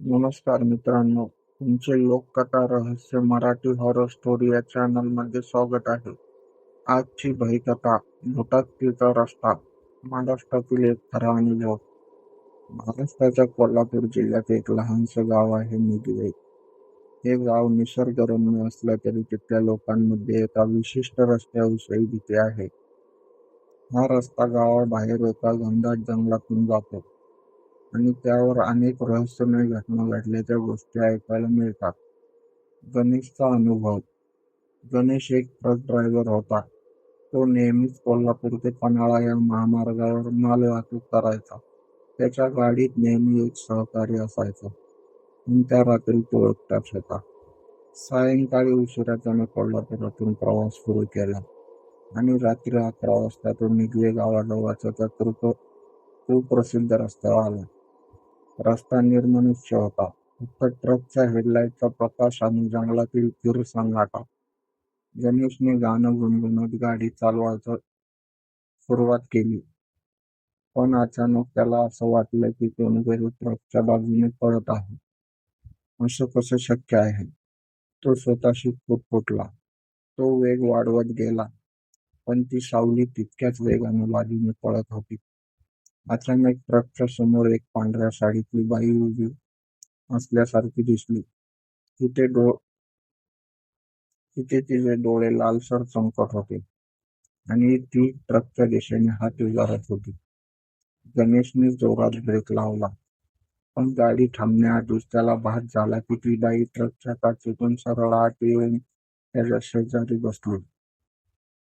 नमस्कार मित्रांनो तुमचे लोककथा रहस्य मराठी हॉरर स्टोरी या चॅनलमध्ये स्वागत आहे. आजची भयकथा भूतात्तीचा रस्ता महाराष्ट्रातील एक खरा गाव महाराष्ट्राच्या कोल्हापूर जिल्ह्यात एक लहानसं गाव आहे निगवे हे गाव निसर्गरम्य असलं तरी तिथल्या लोकांमध्ये एका विशिष्ट रस्त्याविषयी भीती आहे. हा रस्ता गावाबाहेर एका घनदाट जंगलातून जातो. आणि त्यावर अनेक रहस्यमय घटना घडल्याच्या गोष्टी ऐकायला मिळतात. गणेशचा अनुभव. गणेश एक ट्रक ड्रायव्हर होता. तो नेहमीच कोल्हापूर ते पन्हाळा या महामार्गावर माल वाहतूक करायचा. त्याच्या गाडीत नेहमी एक सहकारी असायचा. त्या रात्री तो एकटाच होता. सायंकाळी उशिरा त्याने कोल्हापुरातून प्रवास सुरू केला. आणि रात्री अकरा वाजता तो निगवे गावाजवळचा त्या कृप सुप्रसिद्ध रस्त्यावर आला. रस्ता निर्मनुष्य होता. फक्त ट्रकच्या हेडलाईटचा प्रकाश आणि जंगलातील तीर संघाटा गणेशने गाणं गुणगुणत गाडी चालवायचं सुरुवात केली. पण अचानक त्याला असं वाटलं की कोणीतरी ट्रकच्या बाजूने पळत आहे. असं कसं शक्य आहे? तो स्वतःशी फुटफुटला तो वेग वाढवत गेला. पण ती सावली तितक्याच वेगाने बाजूने पळत होती. अचानक ट्रकच्या समोर एक पांढऱ्या साडीतली बाई उभी असल्यासारखी दिसली. तिथे डो तिथे तिचे डोळे लालसर चमकत होते आणि ती ट्रकच्या दिशेने हात उगारत होती. गणेशने जोरात ब्रेक लावला पण गाडी थांबण्याआधीच त्याला भात झाला की ती बाई ट्रकच्या काचेतून सरळ आत येऊन त्याच्या शेजारी बसली.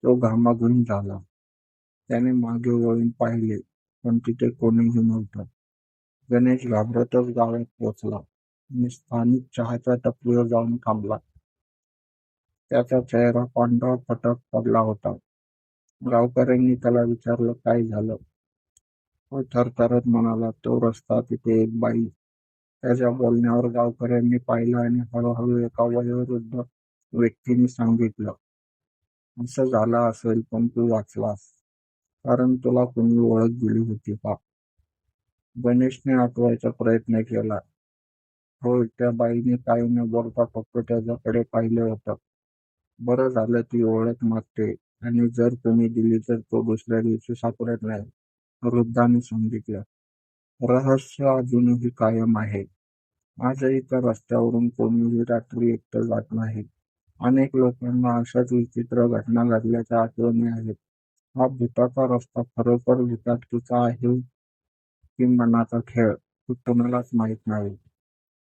तो घामाघूम झाला. त्याने मागे वळून पाहिले. पण तिथे कोणीही नव्हतं. गणेश घाबरतच गावात पोचला आणि स्थानिक चहाच्या टपरीवर जाऊन थांबला. त्याचा चेहरा पांढरा फटक पडला होता. गावकऱ्यांनी त्याला विचारलं काय झालं? तो थरथरत म्हणाला तो रस्ता तिथे एक बाई. त्याच्या बोलण्यावर गावकऱ्यांनी पाहिलं आणि हळूहळू एका वयोवृद्ध व्यक्तीने सांगितलं असं झालं असेल पण तू वाचलास. कारण तुला कोणी ओळख दिली होती का? गणेशने आठवायचा प्रयत्न केला. हो त्या बाईने काही न बोलता फक्त त्याच्याकडे पाहिलं होतं. बरं झालं ती ओळख मागते आणि जर तुम्ही दिली तर तो दुसऱ्या दिवशी सापडत नाही वृद्धाने सांगितलं. रहस्य अजूनही कायम आहे. आजही त्या रस्त्यावरून कोणीही रात्री एकटं जात नाही. अनेक लोकांना अशाच विचित्र घटना घडल्याच्या आठवणी आहेत. हा भूताचा रस्ता खरोखर भूताटकीचा आहे की मनाचा खेळ हे तुम्हालाच माहीत नाही.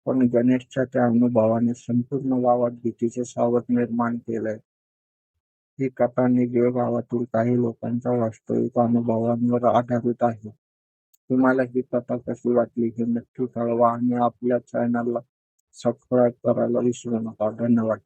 पण गणेशच्या त्या अनुभवाने संपूर्ण गावात भीतीचे सावध निर्माण केलंय ही कथा निगवे गावातील काही लोकांच्या वास्तविक अनुभवांवर आधारित आहे. तुम्हाला ही कथा कशी वाटली हे नक्की कळवा आणि आपल्या चॅनलला सबस्क्राईब करायला विसरू नका. धन्यवाद.